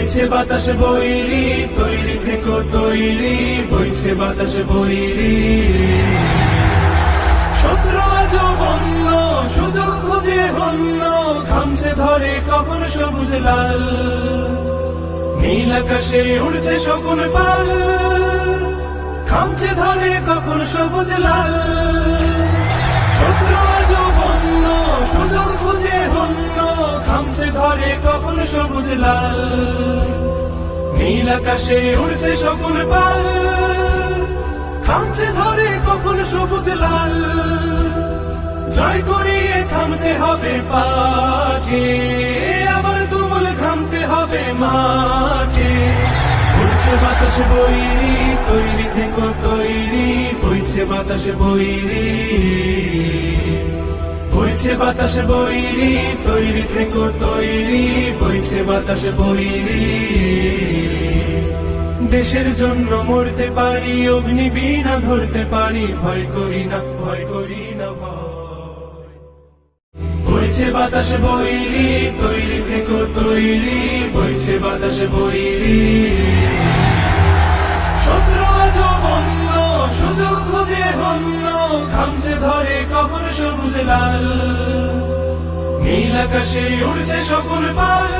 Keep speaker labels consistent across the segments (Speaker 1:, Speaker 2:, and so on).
Speaker 1: বইছে বাতাস বইরি তৈরি থেকো তৈরি, বইছে বাতাস বইরি শত্রু আজ বন্য, সুযোগ খুঁজে হন্য ধরে কখন সবুজ লাল। নীল আকাশে উড়ছে শকুন পাল খামছে ধরে কখন সবুজ লাল। শত্রু আজ বন্য, সুযোগ খুঁজে হন্য খামছে ধরে সবুজ লাল, নীল আকাশে উড়ছে শকুন পাল খামছে ধরে কখন সবুজ লাল। জয় করিয়ে থামতে হবে পাঠে, আবার তুমুল থামতে হবে মাঠে। উড়ছে বাতাস বইরি তৈরি থেকো, তৈরি, বইছে বাতাস বইরি বইছে বাতাস বইরি তৈরি থেকো, তৈরি বইছে বাতাস বইরি দেশের জন্য মরতে পারি, অগ্নি বিনা ধরতে পারি, ভয় করি না, ভয় করি না বইছে বাতাস বইরি তৈরি থেকো, তৈরি। বইছে বাতাস বইরি সুযোগ খুঁজে হন্য, খামছে ধরে কখন সবুজ লাল। নীল আকাশে উড়ছে শকুন পাল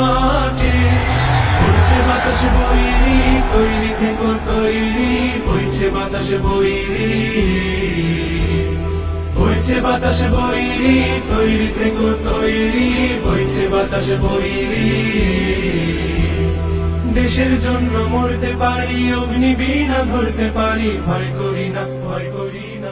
Speaker 1: বাতাস বইরি, বইছে বাতাস বইরি, তৈরি থেকো তৈরি, বইছে বাতাস বইরি। দেশের জন্য মরতে পারি, অগ্নি বিনা ধরতে পারি, ভয় করি না, ভয় করি না